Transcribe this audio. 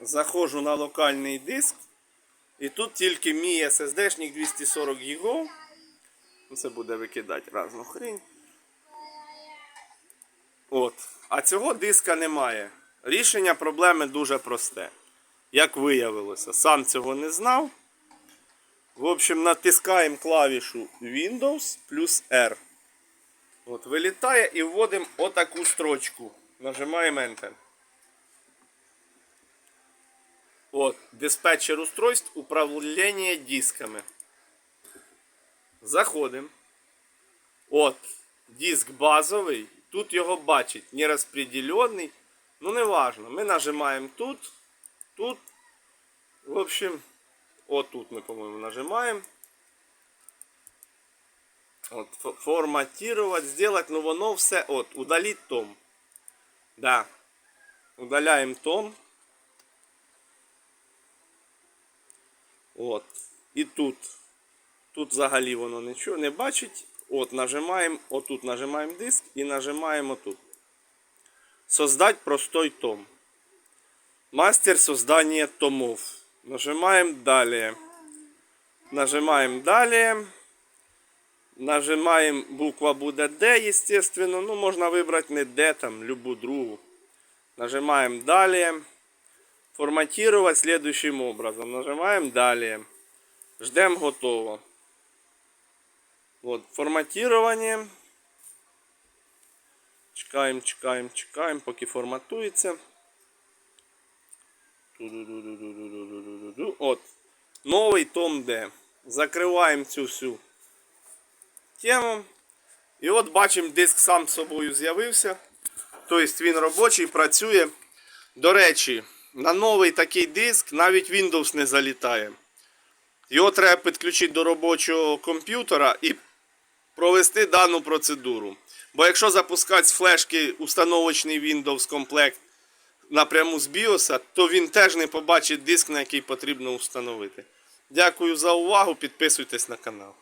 заходжу на локальний диск. І тут тільки мій SSD-шник 240 ГБ. Це буде викидати разну хрень. От. А цього диска немає. Рішення проблеми дуже просте. Як виявилося, сам цього не знав. В общем, натискаємо клавішу Windows плюс R. От, вилітає і вводимо отаку строчку. Нажимаємо Enter. От, диспетчер устройств управління дисками. Заходимо. От, диск базовий. Тут його бачить не розподілений. Ну, не важно. Ми нажимаємо тут, тут. В общем, отут ми, по-моєму, нажимаємо. От, фо- форматировать, сделать, ну воно все. От, удалить том. Да. Удаляємо том. От. І тут. Тут взагалі воно нічого не бачить. От, нажимаємо, отут нажимаємо диск і нажимаємо тут. Создать простой том. Мастер создания томов. Нажимаем далее. Нажимаем далее. Нажимаем, буква буде D, естественно. Ну, можна вибрати не D, там, любу другу. Нажимаем далее форматировать следующим образом. Нажимаем далее. Ждем готово. Вот, форматирование. Чекаємо, чекаємо, чекаємо, поки форматується. От. Новий том D. Закриваємо цю всю тему. І от бачимо, диск сам собою з'явився. Тобто він робочий, працює. До речі на новий такий диск навіть Windows не залітає. Його треба підключити до робочого комп'ютера і провести дану процедуру. Бо якщо запускати з флешки установочний Windows комплект напряму з BIOS, то він теж не побачить диск, на який потрібно установити. Дякую за увагу, підписуйтесь на канал.